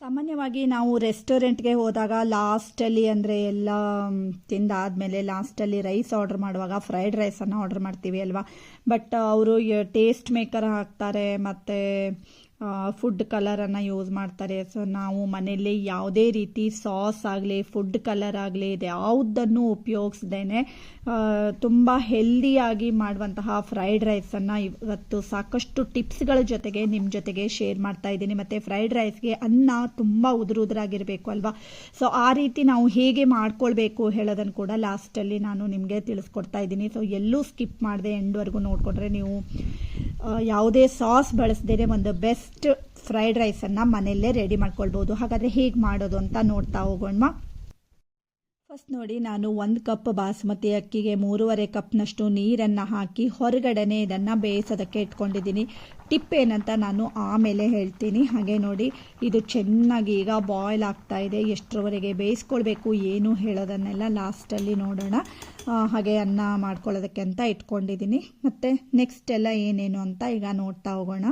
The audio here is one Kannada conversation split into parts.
ಸಾಮಾನ್ಯವಾಗಿ ನಾವು ರೆಸ್ಟೋರೆಂಟ್ಗೆ ಹೋದಾಗ ಲಾಸ್ಟಲ್ಲಿ ಅಂದರೆ ಎಲ್ಲ ತಿಂದಾದಮೇಲೆ ಲಾಸ್ಟಲ್ಲಿ ರೈಸ್ ಆರ್ಡರ್ ಮಾಡುವಾಗ ಫ್ರೈಡ್ ರೈಸನ್ನು ಆರ್ಡರ್ ಮಾಡ್ತೀವಿ ಅಲ್ವಾ? ಬಟ್ ಅವರು ಟೇಸ್ಟ್ ಮೇಕರ್ ಹಾಕ್ತಾರೆ ಮತ್ತು ಫುಡ್ ಕಲರನ್ನು ಯೂಸ್ ಮಾಡ್ತಾರೆ. ಸೊ ನಾವು ಮನೆಯಲ್ಲಿ ಯಾವುದೇ ರೀತಿ ಸಾಸ್ ಆಗಲಿ ಫುಡ್ ಕಲರ್ ಆಗಲಿ ಇದು ಯಾವುದನ್ನು ಉಪಯೋಗಿಸ್ದೇನೆ ತುಂಬ ಹೆಲ್ದಿಯಾಗಿ ಮಾಡುವಂತಹ ಫ್ರೈಡ್ ರೈಸನ್ನು ಇವತ್ತು ಸಾಕಷ್ಟು ಟಿಪ್ಸ್ಗಳ ಜೊತೆಗೆ ನಿಮ್ಮ ಜೊತೆಗೆ ಶೇರ್ ಮಾಡ್ತಾ ಇದ್ದೀನಿ. ಮತ್ತು ಫ್ರೈಡ್ ರೈಸ್ಗೆ ಅನ್ನ ತುಂಬ ಉದುರು ಉದುರಾಗಿರಬೇಕು ಅಲ್ವಾ? ಸೊ ಆ ರೀತಿ ನಾವು ಹೇಗೆ ಮಾಡ್ಕೊಳ್ಬೇಕು ಹೇಳೋದನ್ನು ಕೂಡ ಲಾಸ್ಟಲ್ಲಿ ನಾನು ನಿಮಗೆ ತಿಳಿಸ್ಕೊಡ್ತಾ ಇದ್ದೀನಿ. ಸೊ ಎಲ್ಲೂ ಸ್ಕಿಪ್ ಮಾಡದೆ ಎಂಡ್ವರೆಗೂ ನೋಡಿಕೊಂಡ್ರೆ ನೀವು ಯಾವುದೇ ಸಾಸ್ ಬಳಸದೇ ಒಂದು ಬೆಸ್ಟ್ ಫ್ರೈಡ್ ರೈಸನ್ನು ಮನೆಯಲ್ಲೇ ರೆಡಿ ಮಾಡ್ಕೊಳ್ಬೋದು. ಹಾಗಾದರೆ ಹೇಗೆ ಮಾಡೋದು ಅಂತ ನೋಡ್ತಾ ಹೋಗೋಣ ಫಸ್ಟ್ ನೋಡಿ, ನಾನು ಒಂದು ಕಪ್ ಬಾಸುಮತಿ ಅಕ್ಕಿಗೆ ಮೂರುವರೆ ಕಪ್ನಷ್ಟು ನೀರನ್ನು ಹಾಕಿ ಹೊರಗಡೆನೆ ಇದನ್ನು ಬೇಯಿಸೋದಕ್ಕೆ ಇಟ್ಕೊಂಡಿದ್ದೀನಿ. ಟಿಪ್ ಏನಂತ ನಾನು ಆಮೇಲೆ ಹೇಳ್ತೀನಿ. ಹಾಗೆ ನೋಡಿ, ಇದು ಚೆನ್ನಾಗಿ ಈಗ ಬಾಯ್ಲ್ ಆಗ್ತಾ ಇದೆ. ಎಷ್ಟರವರೆಗೆ ಬೇಯಿಸ್ಕೊಳ್ಬೇಕು, ಏನು ಹೇಳೋದನ್ನೆಲ್ಲ ಲಾಸ್ಟಲ್ಲಿ ನೋಡೋಣ. ಹಾಗೆ ಅನ್ನ ಮಾಡ್ಕೊಳ್ಳೋದಕ್ಕೆ ಅಂತ ಇಟ್ಕೊಂಡಿದ್ದೀನಿ. ಮತ್ತು ನೆಕ್ಸ್ಟ್ ಎಲ್ಲ ಏನೇನು ಅಂತ ಈಗ ನೋಡ್ತಾ ಹೋಗೋಣ.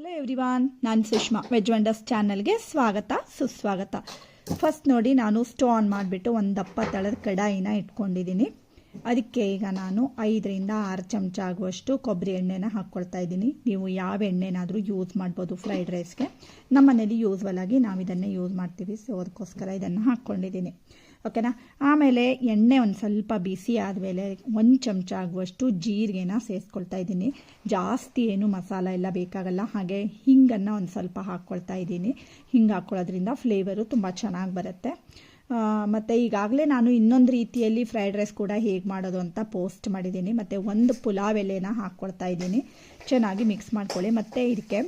ಹಲೋ ಎವ್ರಿವಾನ್ ನಾನು ಸುಷ್ಮಾ ವೆಜ್ ವಂಡರ್ಸ್ ಚಾನಲ್ಗೆ ಸ್ವಾಗತ, ಸುಸ್ವಾಗತ. ಫಸ್ಟ್ ನೋಡಿ ನಾನು ಸ್ಟವ್ ಆನ್ ಮಾಡಿಬಿಟ್ಟು ಒಂದು ದಪ್ಪ ತಳದ ಕಡಾಯಿನ ಇಟ್ಕೊಂಡಿದ್ದೀನಿ. ಅದಕ್ಕೆ ಈಗ ನಾನು ಐದರಿಂದ ಆರು ಚಮಚ ಆಗುವಷ್ಟು ಕೊಬ್ಬರಿ ಎಣ್ಣೆನ ಹಾಕ್ಕೊಳ್ತಾ ಇದ್ದೀನಿ. ನೀವು ಯಾವ ಎಣ್ಣೆನಾದರೂ ಯೂಸ್ ಮಾಡ್ಬೋದು ಫ್ರೈಡ್ ರೈಸ್ಗೆ ನಮ್ಮ ಮನೇಲಿ ಯೂಸ್ವಲ್ ಆಗಿ ನಾವು ಇದನ್ನೇ ಯೂಸ್ ಮಾಡ್ತೀವಿ ಸೊ ಅದಕ್ಕೋಸ್ಕರ ಇದನ್ನು ಹಾಕ್ಕೊಂಡಿದ್ದೀನಿ. ಓಕೆನಾ ಆಮೇಲೆ ಎಣ್ಣೆ ಒಂದು ಸ್ವಲ್ಪ ಬಿಸಿ ಆದಮೇಲೆ ಒಂದು ಚಮಚ ಆಗುವಷ್ಟು ಜೀರಿಗೆನ ಸೇರಿಸ್ಕೊಳ್ತಾ ಇದ್ದೀನಿ. ಜಾಸ್ತಿ ಏನು ಮಸಾಲ ಎಲ್ಲ ಬೇಕಾಗಲ್ಲ. ಹಾಗೆ ಹಿಂಗನ್ನು ಒಂದು ಸ್ವಲ್ಪ ಹಾಕ್ಕೊಳ್ತಾ ಇದ್ದೀನಿ. ಹಿಂಗೆ ಹಾಕ್ಕೊಳ್ಳೋದ್ರಿಂದ ಫ್ಲೇವರು ತುಂಬ ಚೆನ್ನಾಗಿ ಬರುತ್ತೆ. ಮತ್ತು ಈಗಾಗಲೇ ನಾನು ಇನ್ನೊಂದು ರೀತಿಯಲ್ಲಿ ಫ್ರೈಡ್ ರೈಸ್ ಕೂಡ ಹೇಗೆ ಮಾಡೋದು ಅಂತ ಪೋಸ್ಟ್ ಮಾಡಿದ್ದೀನಿ. ಮತ್ತು ಒಂದು ಪುಲಾವ್ ಎಲೆನ ಹಾಕ್ಕೊಳ್ತಾ ಇದ್ದೀನಿ. ಚೆನ್ನಾಗಿ ಮಿಕ್ಸ್ ಮಾಡ್ಕೊಳ್ಳಿ. ಮತ್ತು ಇದಕ್ಕೆ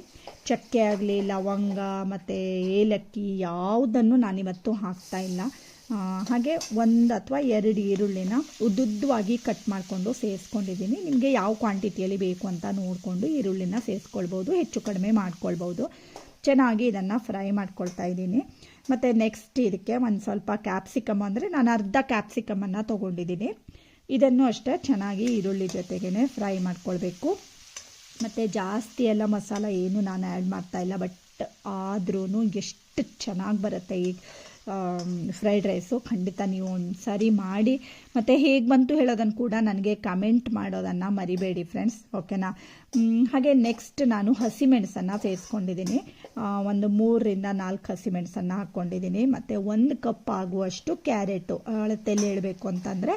ಚಕ್ಕೆ ಆಗಲಿ, ಲವಂಗ, ಮತ್ತು ಏಲಕ್ಕಿ ಯಾವುದನ್ನು ನಾನಿವತ್ತು ಹಾಕ್ತಾ ಇಲ್ಲ. ಹಾಗೆ ಒಂದು ಅಥವಾ ಎರಡು ಈರುಳ್ಳಿನ ಉದ್ದುದ್ದವಾಗಿ ಕಟ್ ಮಾಡಿಕೊಂಡು ಸೇರಿಸ್ಕೊಂಡಿದ್ದೀನಿ ನಿಮಗೆ ಯಾವ ಕ್ವಾಂಟಿಟಿಯಲ್ಲಿ ಬೇಕು ಅಂತ ನೋಡಿಕೊಂಡು ಈರುಳ್ಳಿನ ಸೇರಿಸ್ಕೊಳ್ಬೋದು ಹೆಚ್ಚು ಕಡಿಮೆ ಮಾಡ್ಕೊಳ್ಬೋದು. ಚೆನ್ನಾಗಿ ಇದನ್ನು ಫ್ರೈ ಮಾಡ್ಕೊಳ್ತಾ ಇದ್ದೀನಿ. ಮತ್ತು ನೆಕ್ಸ್ಟ್ ಇದಕ್ಕೆ ಒಂದು ಸ್ವಲ್ಪ ಕ್ಯಾಪ್ಸಿಕಮ್ ಅಂದರೆ ನಾನು ಅರ್ಧ ಕ್ಯಾಪ್ಸಿಕಮನ್ನು ತೊಗೊಂಡಿದ್ದೀನಿ. ಇದನ್ನು ಅಷ್ಟೇ ಚೆನ್ನಾಗಿ ಈರುಳ್ಳಿ ಜೊತೆಗೇ ಫ್ರೈ ಮಾಡ್ಕೊಳ್ಬೇಕು. ಮತ್ತು ಜಾಸ್ತಿ ಎಲ್ಲ ಮಸಾಲ ಏನು ನಾನು ಆ್ಯಡ್ ಮಾಡ್ತಾಯಿಲ್ಲ ಬಟ್ ಆದ್ರೂ ಎಷ್ಟು ಚೆನ್ನಾಗಿ ಬರುತ್ತೆ ಈ ಫ್ರೈಡ್ ರೈಸು ಖಂಡಿತ ನೀವು ಒಂದು ಸಾರಿ ಮಾಡಿ. ಮತ್ತು ಹೇಗೆ ಬಂತು ಹೇಳೋದನ್ನು ಕೂಡ ನನಗೆ ಕಮೆಂಟ್ ಮಾಡೋದನ್ನು ಮರಿಬೇಡಿ ಫ್ರೆಂಡ್ಸ್ ಓಕೆನಾ ಹಾಗೆ ನೆಕ್ಸ್ಟ್ ನಾನು ಹಸಿಮೆಣಸನ್ನು ಸೇರಿಸ್ಕೊಂಡಿದ್ದೀನಿ ಒಂದು ಮೂರರಿಂದ ನಾಲ್ಕು ಹಸಿಮೆಣಸನ್ನು ಹಾಕ್ಕೊಂಡಿದ್ದೀನಿ ಮತ್ತು ಒಂದು ಕಪ್ ಆಗುವಷ್ಟು ಕ್ಯಾರೆಟು ಅಳತೆಯಲ್ಲಿ ಹೇಳಬೇಕು ಅಂತಂದರೆ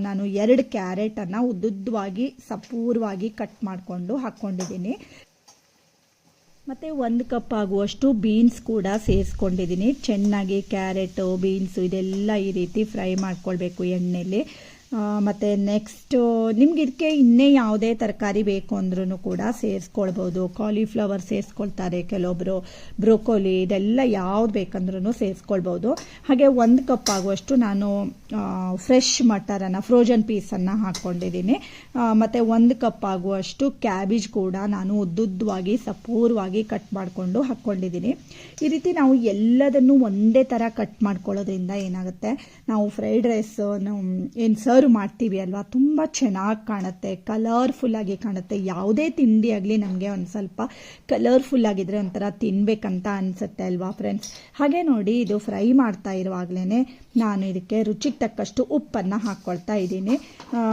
ನಾನು ಎರಡು ಕ್ಯಾರೆಟನ್ನು ಉದ್ದುದ್ದವಾಗಿ ಸಪೂರವಾಗಿ ಕಟ್ ಮಾಡಿಕೊಂಡು ಹಾಕ್ಕೊಂಡಿದ್ದೀನಿ ಮತ್ತು ಒಂದು ಕಪ್ ಆಗುವಷ್ಟು ಬೀನ್ಸ್ ಕೂಡ ಸೇರಿಸ್ಕೊಂಡಿದ್ದೀನಿ. ಚೆನ್ನಾಗಿ ಕ್ಯಾರೆಟು ಬೀನ್ಸು ಇದೆಲ್ಲ ಈ ರೀತಿ ಫ್ರೈ ಮಾಡ್ಕೊಳ್ಬೇಕು ಎಣ್ಣೆಯಲ್ಲಿ ಮತ್ತು ನೆಕ್ಸ್ಟು ನಿಮ್ಗೆ ಇದಕ್ಕೆ ಇನ್ನೇ ಯಾವುದೇ ತರಕಾರಿ ಬೇಕು ಅಂದ್ರೂ ಕೂಡ ಸೇರಿಸ್ಕೊಳ್ಬೋದು. ಕಾಲಿಫ್ಲವರ್ ಸೇರಿಸ್ಕೊಳ್ತಾರೆ ಕೆಲವೊಬ್ಬರು ಬ್ರೋಕೋಲಿ ಇದೆಲ್ಲ ಯಾವ್ದು ಬೇಕಂದ್ರೂ ಸೇರಿಸ್ಕೊಳ್ಬೋದು. ಹಾಗೆ ಒಂದು ಕಪ್ ಆಗುವಷ್ಟು ನಾನು ಫ್ರೆಶ್ ಮಟರನ್ನು ಫ್ರೋಜನ್ ಪೀಸನ್ನು ಹಾಕ್ಕೊಂಡಿದ್ದೀನಿ ಮತ್ತು ಒಂದು ಕಪ್ ಆಗುವಷ್ಟು ಕ್ಯಾಬೇಜ್ ಕೂಡ ನಾನು ಉದ್ದುದ್ದವಾಗಿ ಸಪೂರವಾಗಿ ಕಟ್ ಮಾಡಿಕೊಂಡು ಹಾಕ್ಕೊಂಡಿದ್ದೀನಿ ಈ ರೀತಿ ನಾವು ಎಲ್ಲದನ್ನು ಒಂದೇ ಥರ ಕಟ್ ಮಾಡ್ಕೊಳ್ಳೋದ್ರಿಂದ ಏನಾಗುತ್ತೆ? ನಾವು ಫ್ರೈಡ್ ರೈಸ್ ಏನು ಸರ್ವ್ ಮಾಡ್ತೀವಿ ಅಲ್ವಾ? ತುಂಬ ಚೆನ್ನಾಗಿ ಕಾಣುತ್ತೆ ಕಲರ್ಫುಲ್ಲಾಗಿ ಕಾಣುತ್ತೆ. ಯಾವುದೇ ತಿಂಡಿ ಆಗಲಿ ನಮಗೆ ಒಂದು ಸ್ವಲ್ಪ ಕಲರ್ಫುಲ್ ಆಗಿದ್ರೆ ಒಂಥರ ತಿನ್ನಬೇಕಂತ ಅನಿಸುತ್ತೆ ಅಲ್ವಾ ಫ್ರೆಂಡ್ಸ್ ಹಾಗೆ ನೋಡಿ, ಇದು ಫ್ರೈ ಮಾಡ್ತಾ ಇರುವಾಗಲೇ ನಾನು ಇದಕ್ಕೆ ರುಚಿಗೆ ತಕ್ಕಷ್ಟು ಉಪ್ಪನ್ನು ಹಾಕ್ಕೊಳ್ತಾ ಇದ್ದೀನಿ.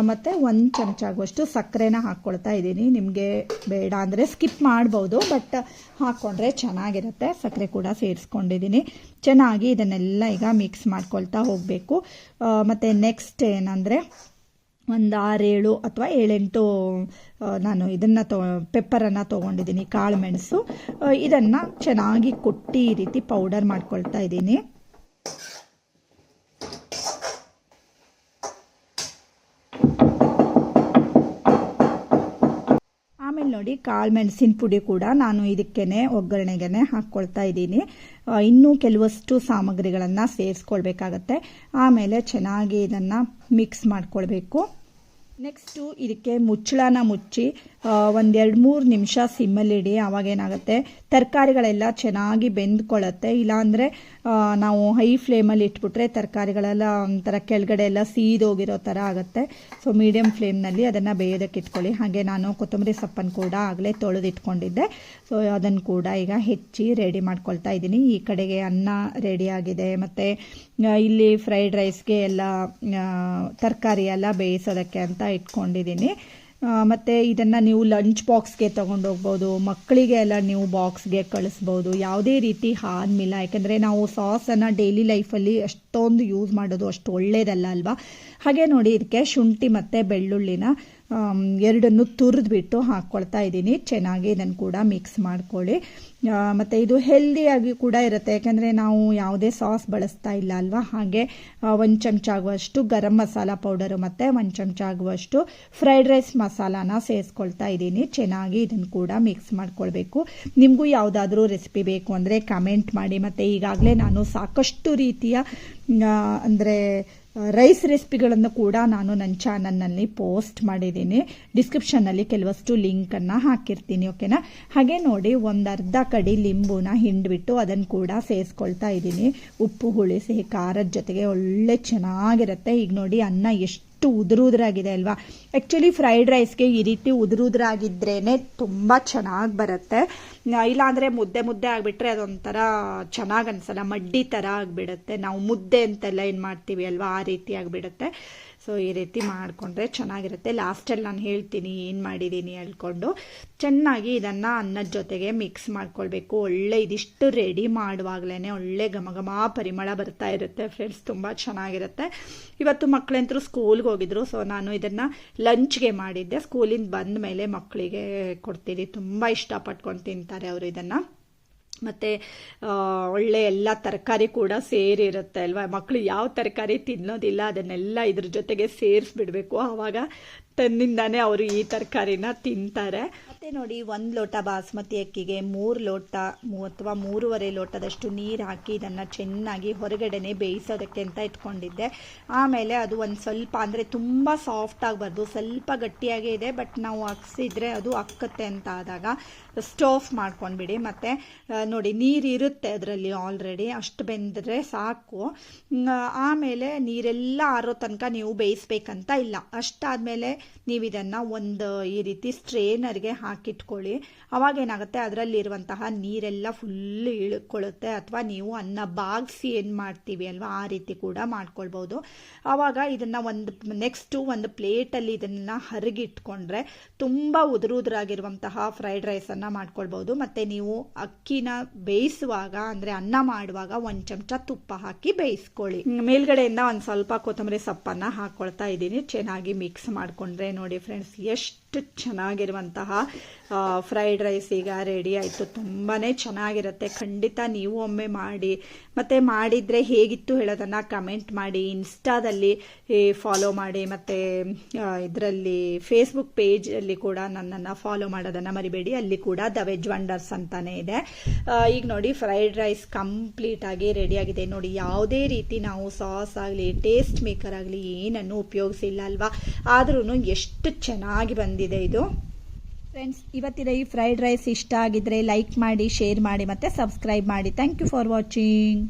ಮತ್ತು ಒಂದು ಚಮಚ ಆಗುವಷ್ಟು ಸಕ್ಕರೆನ ಹಾಕ್ಕೊಳ್ತಾ ಇದ್ದೀನಿ. ನಿಮಗೆ ಬೇಡ ಅಂದರೆ ಸ್ಕಿಪ್ ಮಾಡ್ಬೋದು ಬಟ್ ಹಾಕ್ಕೊಂಡ್ರೆ ಚೆನ್ನಾಗಿರುತ್ತೆ. ಸಕ್ಕರೆ ಕೂಡ ಸೇರಿಸ್ಕೊಂಡಿದ್ದೀನಿ ಚೆನ್ನಾಗಿ ಇದನ್ನೆಲ್ಲ ಈಗ ಮಿಕ್ಸ್ ಮಾಡ್ಕೊಳ್ತಾ ಹೋಗಬೇಕು. ಮತ್ತು ನೆಕ್ಸ್ಟ್ ಏನಂದರೆ ಒಂದು ಆರೇಳು ಅಥವಾ ಏಳೆಂಟು ನಾನು ಇದನ್ನು ತೊ ಪೆಪ್ಪರನ್ನು ತೊಗೊಂಡಿದ್ದೀನಿ ಕಾಳು ಮೆಣಸು. ಇದನ್ನು ಚೆನ್ನಾಗಿ ಕುಟ್ಟಿ ಈ ರೀತಿ ಪೌಡರ್ ಮಾಡ್ಕೊಳ್ತಾ ಇದ್ದೀನಿ ನೋಡಿ ಕಾಳು ಮೆಣಸಿನ ಪುಡಿ ಕೂಡ ನಾನು ಇದಕ್ಕೇನೆ ಒಗ್ಗರಣೆಗೆ ಹಾಕ್ಕೊಳ್ತಾ ಇದ್ದೀನಿ. ಇನ್ನೂ ಕೆಲವಷ್ಟು ಸಾಮಗ್ರಿಗಳನ್ನು ಸೇರಿಸ್ಕೊಳ್ಬೇಕಾಗತ್ತೆ. ಆಮೇಲೆ ಚೆನ್ನಾಗಿ ಇದನ್ನು ಮಿಕ್ಸ್ ಮಾಡ್ಕೊಳ್ಬೇಕು. ನೆಕ್ಸ್ಟು ಇದಕ್ಕೆ ಮುಚ್ಚಳನ ಮುಚ್ಚಿ ಒಂದೆರಡು ಮೂರು ನಿಮಿಷ ಸಿಮ್ಮಲ್ಲಿಡಿ ಆವಾಗ ಏನಾಗುತ್ತೆ ತರಕಾರಿಗಳೆಲ್ಲ ಚೆನ್ನಾಗಿ ಬೆಂದ್ಕೊಳ್ಳುತ್ತೆ. ಇಲ್ಲಾಂದರೆ ನಾವು ಹೈ ಫ್ಲೇಮಲ್ಲಿ ಇಟ್ಬಿಟ್ರೆ ತರಕಾರಿಗಳೆಲ್ಲ ಒಂಥರ ಕೆಳಗಡೆ ಎಲ್ಲ ಸೀದೋಗಿರೋ ಥರ ಆಗುತ್ತೆ. ಸೊ ಮೀಡಿಯಮ್ ಫ್ಲೇಮ್ನಲ್ಲಿ ಅದನ್ನು ಬೇಯೋದಕ್ಕೆ ಇಟ್ಕೊಳ್ಳಿ. ಹಾಗೆ ನಾನು ಕೊತ್ತಂಬರಿ ಸೊಪ್ಪನ್ನು ಕೂಡ ಆಗಲೇ ತೊಳೆದಿಟ್ಕೊಂಡಿದ್ದೆ. ಸೊ ಅದನ್ನು ಕೂಡ ಈಗ ಹೆಚ್ಚಿ ರೆಡಿ ಮಾಡ್ಕೊಳ್ತಾ ಇದ್ದೀನಿ. ಈ ಕಡೆಗೆ ಅನ್ನ ರೆಡಿಯಾಗಿದೆ ಮತ್ತು ಇಲ್ಲಿ ಫ್ರೈಡ್ ರೈಸ್ಗೆ ಎಲ್ಲ ತರಕಾರಿ ಎಲ್ಲ ಬೇಯಿಸೋದಕ್ಕೆ ಅಂತ ಇಟ್ಕೊಂಡಿದ್ದೀನಿ. ಮತ್ತೆ ಇದನ್ನು ನೀವು ಲಂಚ್ ಬಾಕ್ಸ್ಗೆ ತೊಗೊಂಡೋಗ್ಬೋದು, ಮಕ್ಕಳಿಗೆ ಎಲ್ಲ ನೀವು ಬಾಕ್ಸ್ಗೆ ಕಳಿಸ್ಬೋದು, ಯಾವುದೇ ರೀತಿ ಹಾರ್ಮಿಲ್ಲ ಯಾಕೆಂದರೆ ನಾವು ಸಾಸನ್ನು ಡೈಲಿ ಲೈಫಲ್ಲಿ ಅಷ್ಟೊಂದು ಯೂಸ್ ಮಾಡೋದು ಅಷ್ಟು ಒಳ್ಳೆಯದಲ್ಲ ಅಲ್ವಾ? ಹಾಗೆ ನೋಡಿ, ಇದಕ್ಕೆ ಶುಂಠಿ ಮತ್ತು ಬೆಳ್ಳುಳ್ಳಿನ ಎರಡನ್ನು ತುರಿದ್ಬಿಟ್ಟು ಹಾಕ್ಕೊಳ್ತಾ ಇದ್ದೀನಿ. ಚೆನ್ನಾಗಿ ಇದನ್ನು ಕೂಡ ಮಿಕ್ಸ್ ಮಾಡ್ಕೊಳ್ಳಿ. ಮತ್ತು ಇದು ಹೆಲ್ದಿಯಾಗಿ ಕೂಡ ಇರುತ್ತೆ. ಯಾಕೆಂದರೆ ನಾವು ಯಾವುದೇ ಸಾಸ್ ಬಳಸ್ತಾ ಇಲ್ಲ ಅಲ್ವಾ? ಹಾಗೆ ಒಂದು ಚಮಚ ಆಗುವಷ್ಟು ಗರಂ ಮಸಾಲ ಪೌಡರು ಮತ್ತು ಒಂದು ಚಮಚ ಆಗುವಷ್ಟು ಫ್ರೈಡ್ ರೈಸ್ ಮಸಾಲಾನ ಸೇರಿಸ್ಕೊಳ್ತಾ ಇದ್ದೀನಿ. ಚೆನ್ನಾಗಿ ಇದನ್ನು ಕೂಡ ಮಿಕ್ಸ್ ಮಾಡ್ಕೊಳ್ಬೇಕು. ನಿಮಗೂ ಯಾವುದಾದ್ರೂ ರೆಸಿಪಿ ಬೇಕು ಅಂದರೆ ಕಮೆಂಟ್ ಮಾಡಿ. ಮತ್ತು ಈಗಾಗಲೇ ನಾನು ಸಾಕಷ್ಟು ರೀತಿಯ ಅಂದರೆ ರೈಸ್ ರೆಸಿಪಿಗಳನ್ನು ಕೂಡ ನಾನು ನನ್ನ ಚಾನಲ್ನಲ್ಲಿ ಪೋಸ್ಟ್ ಮಾಡಿದ್ದೀನಿ. ಡಿಸ್ಕ್ರಿಪ್ಷನ್ನಲ್ಲಿ ಕೆಲವಷ್ಟು ಲಿಂಕನ್ನು ಹಾಕಿರ್ತೀನಿ, ಓಕೆನಾ? ಹಾಗೆ ನೋಡಿ ಒಂದು ಅರ್ಧ ಕಡಿ ಲಿಂಬುನ ಹಿಂಡ್ಬಿಟ್ಟು ಅದನ್ನು ಕೂಡ ಸೇರಿಸ್ಕೊಳ್ತಾ ಇದ್ದೀನಿ. ಉಪ್ಪು, ಹುಳಿ, ಸಿಹಿ, ಖಾರದ ಜೊತೆಗೆ ಒಳ್ಳೆ ಚೆನ್ನಾಗಿರುತ್ತೆ. ಈಗ ನೋಡಿ, ಅನ್ನ ಎಷ್ಟು ಉದುರು ಉದುರಾಗಿದೆ ಅಲ್ವಾ? ಆ್ಯಕ್ಚುಲಿ ಫ್ರೈಡ್ ರೈಸ್ಗೆ ಈ ರೀತಿ ಉದುರುದ್ರಾಗಿದ್ರೇ ತುಂಬ ಚೆನ್ನಾಗಿ ಬರುತ್ತೆ. ಇಲ್ಲಾಂದರೆ ಮುದ್ದೆ ಮುದ್ದೆ ಆಗಿಬಿಟ್ರೆ ಅದೊಂಥರ ಚೆನ್ನಾಗಿ ಅನ್ಸಲ್ಲ, ಮಡ್ಡಿ ಥರ ಆಗಿಬಿಡುತ್ತೆ. ನಾವು ಮುದ್ದೆ ಅಂತೆಲ್ಲ ಏನು ಮಾಡ್ತೀವಿ ಅಲ್ವಾ? ಆ ರೀತಿ ಆಗಿಬಿಡುತ್ತೆ. ಸೊ ಈ ರೀತಿ ಮಾಡಿಕೊಂಡ್ರೆ ಚೆನ್ನಾಗಿರುತ್ತೆ. ಲಾಸ್ಟಲ್ಲಿ ನಾನು ಹೇಳ್ತೀನಿ, ಏನು ಮಾಡಿದ್ದೀನಿ ಹೇಳ್ಕೊಂಡು ಚೆನ್ನಾಗಿ ಇದನ್ನು ಅನ್ನದ ಜೊತೆಗೆ ಮಿಕ್ಸ್ ಮಾಡ್ಕೊಳ್ಬೇಕು. ಒಳ್ಳೆ ಇದಿಷ್ಟು ರೆಡಿ ಮಾಡುವಾಗಲೇ ಒಳ್ಳೆ ಘಮ ಘಮ ಪರಿಮಳ ಬರ್ತಾ ಇರುತ್ತೆ ಫ್ರೆಂಡ್ಸ್ ತುಂಬ ಚೆನ್ನಾಗಿರುತ್ತೆ. ಇವತ್ತು ಮಕ್ಕಳಂತರೂ ಸ್ಕೂಲ್ಗೆ ಹೋಗಿದ್ರು. ಸೊ ನಾನು ಇದನ್ನು ಲಂಚ್ಗೆ ಮಾಡಿದ್ದೆ. ಸ್ಕೂಲಿಂದ ಬಂದ ಮೇಲೆ ಮಕ್ಕಳಿಗೆ ಕೊಡ್ತೀನಿ. ತುಂಬ ಇಷ್ಟಪಟ್ಕೊಂಡು ತಿಂತಾರೆ ಅವರು ಇದನ್ನು. ಮತ್ತು ಒಳ್ಳೆ ಎಲ್ಲ ತರಕಾರಿ ಕೂಡ ಸೇರಿರುತ್ತೆ ಅಲ್ವಾ? ಮಕ್ಕಳು ಯಾವ ತರಕಾರಿ ತಿನ್ನೋದಿಲ್ಲ, ಅದನ್ನೆಲ್ಲ ಇದ್ರ ಜೊತೆಗೆ ಸೇರಿಸ್ಬಿಡ್ಬೇಕು. ಆವಾಗ ತನ್ನಿಂದಾನೇ ಅವರು ಈ ತರಕಾರಿನ ತಿಂತಾರೆ. ಮತ್ತೆ ನೋಡಿ, ಒಂದು ಲೋಟ ಬಾಸ್ಮತಿ ಅಕ್ಕಿಗೆ ಮೂರು ಲೋಟ ಅಥವಾ ಮೂರುವರೆ ಲೋಟದಷ್ಟು ನೀರು ಹಾಕಿ ಇದನ್ನು ಚೆನ್ನಾಗಿ ಹೊರಗಡೆನೆ ಬೇಯಿಸೋದಕ್ಕೆ ಅಂತ ಇಟ್ಕೊಂಡಿದ್ದೆ. ಆಮೇಲೆ ಅದು ಒಂದು ಸ್ವಲ್ಪ, ಅಂದರೆ ತುಂಬ ಸಾಫ್ಟ್ ಆಗಬಾರ್ದು, ಸ್ವಲ್ಪ ಗಟ್ಟಿಯಾಗೇ ಇದೆ ಬಟ್ ನಾವು ಹಾಕ್ಸಿದ್ರೆ ಅದು ಅಕ್ಕತ್ತೆ ಅಂತ ಆದಾಗ ಸ್ಟೋಫ್ ಮಾಡ್ಕೊಂಡ್ಬಿಡಿ. ಮತ್ತು ನೋಡಿ, ನೀರು ಇರುತ್ತೆ ಅದರಲ್ಲಿ ಆಲ್ರೆಡಿ ಅಷ್ಟು ಬೆಂದರೆ ಸಾಕು. ಆಮೇಲೆ ನೀರೆಲ್ಲ ಆರೋ ತನಕ ನೀವು ಬೇಯಿಸ್ಬೇಕಂತ ಇಲ್ಲ. ಅಷ್ಟಾದಮೇಲೆ ನೀವು ಇದನ್ನು ಒಂದು ಈ ರೀತಿ ಸ್ಟ್ರೇನರ್ಗೆ ಹಾಕಿಟ್ಕೊಳ್ಳಿ. ಅವಾಗ ಏನಾಗುತ್ತೆ ಅದರಲ್ಲಿರುವಂತಹ ನೀರೆಲ್ಲ ಫುಲ್ ಇಳ್ಕೊಳ್ಳುತ್ತೆ. ಅಥವಾ ನೀವು ಅನ್ನ ಬಾಗಿಸಿ ಏನು ಮಾಡ್ತೀವಿ ಅಲ್ವಾ? ಆ ರೀತಿ ಕೂಡ ಮಾಡ್ಕೊಳ್ಬೋದು. ಆವಾಗ ಇದನ್ನು ಒಂದು ನೆಕ್ಸ್ಟು ಒಂದು ಪ್ಲೇಟಲ್ಲಿ ಇದನ್ನು ಹರಗಿಟ್ಕೊಂಡ್ರೆ ತುಂಬ ಉದುರುದ್ರಾಗಿರುವಂತಹ ಫ್ರೈಡ್ ರೈಸನ್ನು ಮಾಡ್ಕೊಳ್ಬೋದು. ಮತ್ತು ನೀವು ಅಕ್ಕಿನ ಬೇಯಿಸುವಾಗ, ಅಂದರೆ ಅನ್ನ ಮಾಡುವಾಗ ಒಂದು ಚಮಚ ತುಪ್ಪ ಹಾಕಿ ಬೇಯಿಸ್ಕೊಳ್ಳಿ. ಮೇಲ್ಗಡೆಯಿಂದ ಒಂದು ಸ್ವಲ್ಪ ಕೊತ್ತಂಬರಿ ಸೊಪ್ಪನ್ನು ಹಾಕ್ಕೊಳ್ತಾ ಇದ್ದೀನಿ. ಚೆನ್ನಾಗಿ ಮಿಕ್ಸ್ ಮಾಡಿಕೊಂಡ್ರೆ ನೋಡಿ ಫ್ರೆಂಡ್ಸ್ ಎಷ್ಟು ಚೆನ್ನಾಗಿರುವಂತಹ ಫ್ರೈಡ್ ರೈಸ್ ಈಗ ರೆಡಿ ಆಯಿತು. ತುಂಬಾ ಚೆನ್ನಾಗಿರುತ್ತೆ. ಖಂಡಿತ ನೀವು ಒಮ್ಮೆ ಮಾಡಿ. ಮತ್ತು ಮಾಡಿದರೆ ಹೇಗಿತ್ತು ಹೇಳೋದನ್ನು ಕಮೆಂಟ್ ಮಾಡಿ. ಇನ್ಸ್ಟಾದಲ್ಲಿ ಫಾಲೋ ಮಾಡಿ. ಮತ್ತು ಇದರಲ್ಲಿ ಫೇಸ್ಬುಕ್ ಪೇಜಲ್ಲಿ ಕೂಡ ನನ್ನನ್ನು ಫಾಲೋ ಮಾಡೋದನ್ನು ಮರಿಬೇಡಿ. ಅಲ್ಲಿ ಕೂಡ ದ ವೆಜ್ ವಂಡರ್ಸ್ ಅಂತಾನೆ ಇದೆ. ಈಗ ನೋಡಿ ಫ್ರೈಡ್ ರೈಸ್ ಕಂಪ್ಲೀಟ್ ಆಗಿ ರೆಡಿ ಆಗಿದೆ. ನೋಡಿ, ಯಾವುದೇ ರೀತಿ ನಾವು ಸಾಸ್ ಆಗಲಿ ಟೇಸ್ಟ್ ಮೇಕರ್ ಆಗಲಿ ಏನನ್ನು ಉಪಯೋಗಿಸಿಲ್ಲ ಅಲ್ವಾ? ಆದ್ರೂ ಎಷ್ಟು ಚೆನ್ನಾಗಿ ಬಂದಿದೆ. ಇದು? ಫ್ರೆಂಡ್ಸ್ ಇವತ್ತಿನ ಈ ಫ್ರೈಡ್ ರೈಸ್ ಇಷ್ಟ ಆಗಿದ್ರೆ ಲೈಕ್ ಮಾಡಿ ಶೇರ್ ಮಾಡಿ ಮತ್ತು ಸಬ್ಸ್ಕ್ರೈಬ್ ಮಾಡಿ. Thank you for watching